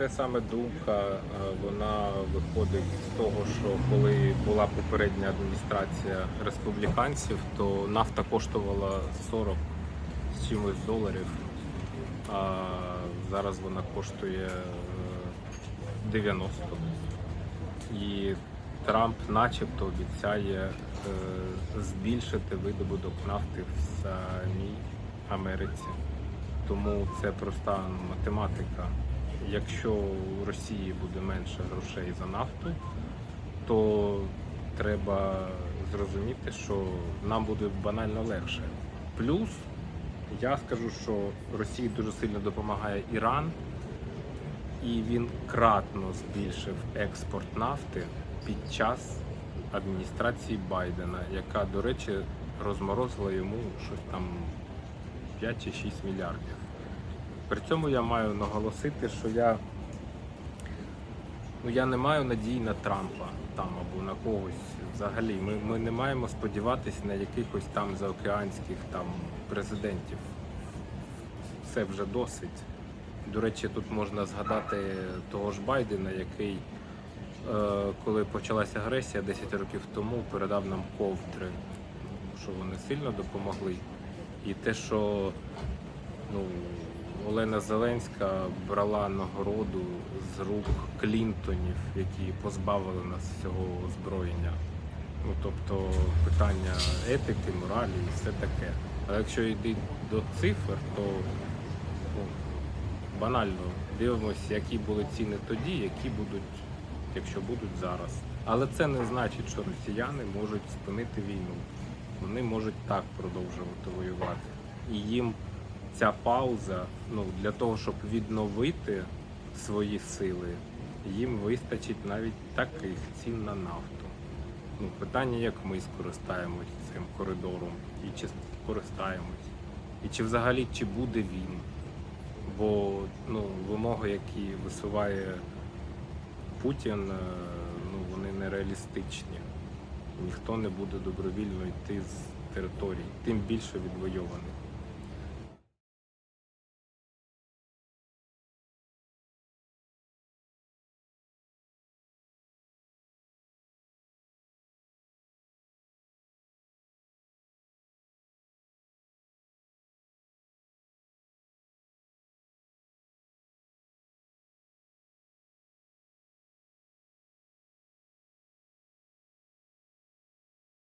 це саме думка, е, вона виходить з того, що коли була попередня адміністрація республіканців, то нафта коштувала 40 з чимось доларів, а зараз вона коштує е, 90. І Трамп начебто обіцяє е, збільшити видобуток нафти в самій Америці. Тому це проста математика. Якщо у Росії буде менше грошей за нафту, то треба зрозуміти, що нам буде банально легше. Плюс я скажу, що Росії дуже сильно допомагає Іран, і він кратно збільшив експорт нафти під час адміністрації Байдена, яка, до речі, розморозила йому щось там 5 чи 6 мільярдів. При цьому я маю наголосити, що я, ну, я не маю надії на Трампа там або на когось взагалі. Ми, ми не маємо сподіватися на якихось там заокеанських там президентів. Це вже досить. До речі, тут можна згадати того ж Байдена, який, е, коли почалася агресія 10 років тому, передав нам ковдри, що вони сильно допомогли. І те, що ну, Олена Зеленська брала нагороду з рук Клінтонів, які позбавили нас цього озброєння. Ну, тобто питання етики, моралі і все таке. Але якщо йти до цифр, то ну, банально дивимося, які були ціни тоді, які будуть, якщо будуть зараз. Але це не значить, що росіяни можуть спинити війну. Вони можуть так продовжувати воювати. І їм ця пауза, ну для того, щоб відновити свої сили, їм вистачить навіть таких цін на нафту. Ну, питання, як ми скористаємось цим коридором, і чи скористаємось, і чи взагалі чи буде він. Бо ну, вимоги, які висуває Путін, е, ну, вони нереалістичні. Ніхто не буде добровільно йти з територій, тим більше відвойованих.